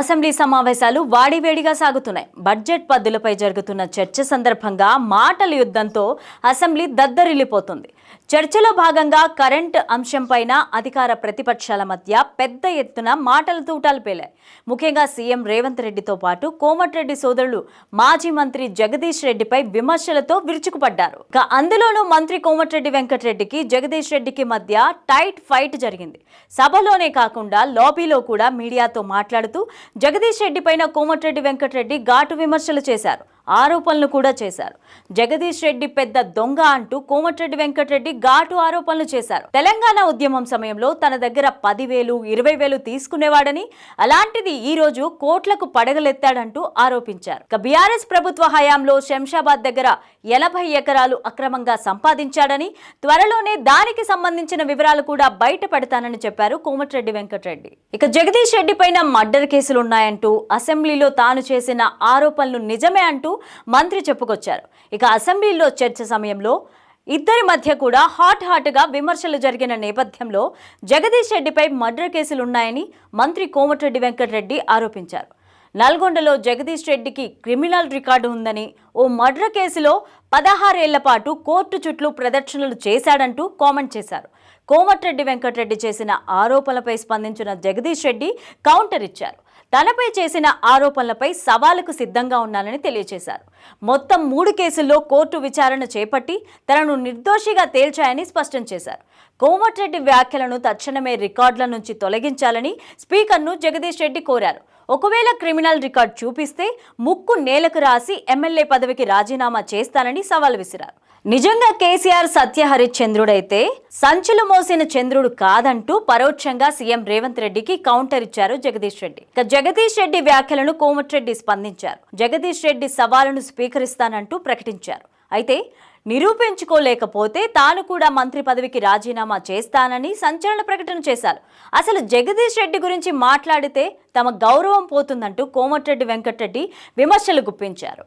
Assembly సమావేశాలు వాడివేడిగా సాగుతున్నాయి. Budget పద్దులపై జరుగుతున్న చర్చ సందర్భంగా మాటల యుద్ధంతో అసెంబ్లీ దద్దరిల్లిపోతుంది. చర్చలో భాగంగా కరెంట్ అంశంపైన అధికార ప్రతిపక్షాల మధ్య పెద్ద ఎత్తున మాటల తూటాలు పేలాయి. ముఖ్యంగా సీఎం రేవంత్ రెడ్డితో పాటు కోమటిరెడ్డి సోదరులు మాజీ మంత్రి జగదీష్ రెడ్డిపై విమర్శలతో విరుచుకుపడ్డారు. ఇక అందులోనూ మంత్రి కోమటిరెడ్డి వెంకటరెడ్డికి జగదీష్ రెడ్డికి మధ్య టైట్ ఫైట్ జరిగింది. సభలోనే కాకుండా లాబీలో కూడా మీడియాతో మాట్లాడుతూ జగదీష్ రెడ్డి పైన కోమటిరెడ్డి వెంకటరెడ్డి ఘాటు విమర్శలు చేశారు. ఆరోపణలు కూడా చేశారు. జగదీష్ రెడ్డి పెద్ద దొంగ అంటూ కోమటిరెడ్డి వెంకటరెడ్డి ఘాటు ఆరోపణలు చేశారు. తెలంగాణ ఉద్యమం సమయంలో తన దగ్గర పదివేలు ఇరవై వేలు తీసుకునేవాడని అలాంటిది ఈ రోజు కోట్లకు పడగలెత్తాడంటూ ఆరోపించారు. ఇక బీఆర్ఎస్ ప్రభుత్వ హయాంలో శంషాబాద్ దగ్గర ఎనభై ఎకరాలు అక్రమంగా సంపాదించాడని త్వరలోనే దానికి సంబంధించిన వివరాలు కూడా బయటపడతానని చెప్పారు కోమటిరెడ్డి వెంకటరెడ్డి. ఇక జగదీష్ రెడ్డి పైన మర్డర్ కేసులున్నాయంటూ అసెంబ్లీలో తాను చేసిన ఆరోపణలు నిజమే అంటూ మంత్రి చెప్పుకొచ్చారు. ఇక అసెంబ్లీలో చర్చ సమయంలో ఇద్దరి మధ్య కూడా హాట్ హాట్గా విమర్శలు జరిగిన నేపథ్యంలో జగదీష్ రెడ్డిపై మర్డర్ కేసులున్నాయని మంత్రి కోమటిరెడ్డి వెంకటరెడ్డి ఆరోపించారు. నల్గొండలో జగదీష్ రెడ్డికి క్రిమినల్ రికార్డు ఉందని ఓ మర్డర్ కేసులో పదహారేళ్ళ పాటు కోర్టు చుట్టూ ప్రదర్శనలు చేశాడంటూ కామెంట్ చేశారు. కోమటిరెడ్డి వెంకటరెడ్డి చేసిన ఆరోపణలపై స్పందించిన జగదీష్ రెడ్డి కౌంటర్ ఇచ్చారు. తనపై చేసిన ఆరోపణలపై సవాలుకు సిద్ధంగా ఉన్నానని తెలియజేశారు మొత్తం మూడు కేసుల్లో కోర్టు విచారణ చేపట్టి తనను నిర్దోషిగా తేల్చాయని స్పష్టం చేశారు. కోమటిరెడ్డి వ్యాఖ్యలను తక్షణమే రికార్డుల నుంచి తొలగించాలని స్పీకర్ను జగదీష్ రెడ్డి కోరారు. ఒకవేళ క్రిమినల్ రికార్డ్ చూపిస్తే ముక్కు నేలకు రాసి ఎమ్మెల్యే పదవికి రాజీనామా చేస్తానని సవాల్ విసిరారు. నిజంగా కేసీఆర్ సత్యహరిశ్చంద్రుడైతే సంచులు మోసిన చంద్రుడు కాదంటూ పరోక్షంగా సీఎం రేవంత్ రెడ్డికి కౌంటర్ ఇచ్చారు జగదీష్ రెడ్డి. ఇక జగదీష్ రెడ్డి వ్యాఖ్యలను కోమటిరెడ్డి స్పందించారు. జగదీష్ రెడ్డి సవాలును స్వీకరిస్తానంటూ ప్రకటించారు. అయితే నిరూపించుకోలేకపోతే తాను కూడా మంత్రి పదవికి రాజీనామా చేస్తానని సంచలన ప్రకటన చేశారు. అసలు జగదీష్ రెడ్డి గురించి మాట్లాడితే తమ గౌరవం పోతుందంటూ కోమటిరెడ్డి వెంకటరెడ్డి విమర్శలు గుప్పించారు.